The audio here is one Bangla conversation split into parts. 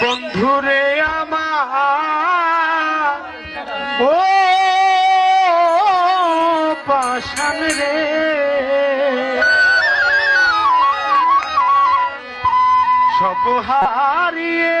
বন্ধুরে আমার। ও পাশান রে। হারিয়ে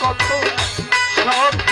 কত সব